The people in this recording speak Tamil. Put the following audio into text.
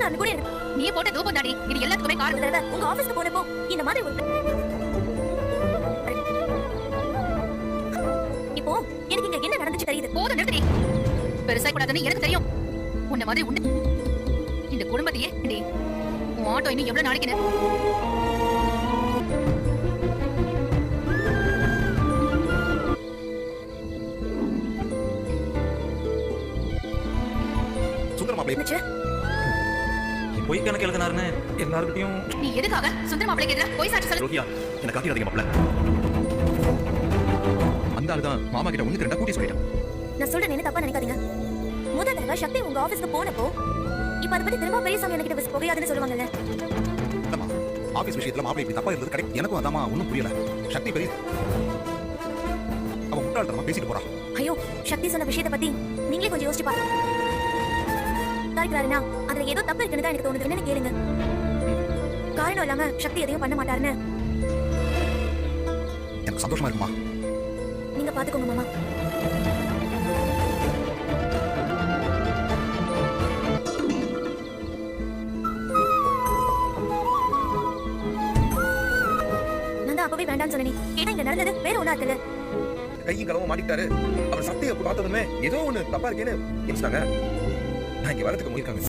பேசினாருன்னு கூட எனக்கு நீ போட்ட தூபம் தாடி இது எல்லாத்துக்குமே காரணம். உங்க ஆபீஸ்க்கு போனப்போ இந்த மாதிரி ஒரு இப்போ எனக்கு இங்க என்ன நடந்துச்சு தெரியுது? போதும் நிறுத்தி பெருசா கூடாதுன்னு எனக்கு தெரியும். உன்ன மாதிரி உண்டு. இந்த குடும்பத்தையே உன் ஆட்டோ இன்னும் எவ்வளவு நாளைக்குன்னு? சுந்தர மாப்பிள்ளை என்னச்சு? பொய் கணக்கு எழுதினாருன்னு எல்லாருக்கிட்டையும் நீ எதுக்காக சுந்தர மாப்பிளைக்கு எதிராக போய் சாட்சி சொல்ல. ரோஹியா என்ன காட்டிடாதீங்க மாப்பிள்ள. அந்த ஆளு தான் மாமா கிட்ட ஒண்ணு ரெண்டா கூட்டி சொல்லிட்டான். நான் சொல்றேன் என்ன தப்பா நினைக்காதீங்க. முதல் தடவை சக்தி உங்க ஆபீஸ்க்கு போனப்போ இப்ப அதை பத்தி திரும்ப பெரியசாமி என்கிட்ட பேச புரியாதுன்னு சொல்லுவாங்கல்ல. ஆபீஸ் விஷயத்துல மாப்பிள்ளை இப்படி தப்பா இருந்தது கரெக்ட். எனக்கும் அதாம்மா ஒன்றும் புரியல. சக்தி பெரிய அவன் முட்டாள்தனமா பேசிட்டு போறா ஐயோ சக்தி சொன்ன விஷயத்தை பத்தி நீங்களே கொஞ்சம் யோசிச்சு பாருங்க. தாய்க்கிறாருன்னா அதுல ஏதோ தப்பு இருக்குன்னு தான் எனக்கு தோணுது என்னன்னு கேளுங்க. காரணம் இல்லாம சக்தி எதையும் பண்ண மாட்டாருன்னு. எனக்கு சந்தோஷமா இருக்குமா? நீங்க பாத்துக்கோங்க மாமா. நான் அப்பவே வேண்டாம்னு சொன்னேன். ஏன்னா இங்க நடந்தது வேற ஒண்ணா இருக்குல்ல கையும் களவும் மாட்டிட்டாரு அவர் சட்டையை பார்த்ததுமே ஏதோ ஒண்ணு தப்பா இருக்கேன்னு நினைச்சிட்டாங்க. 何で笑ってかもいいかも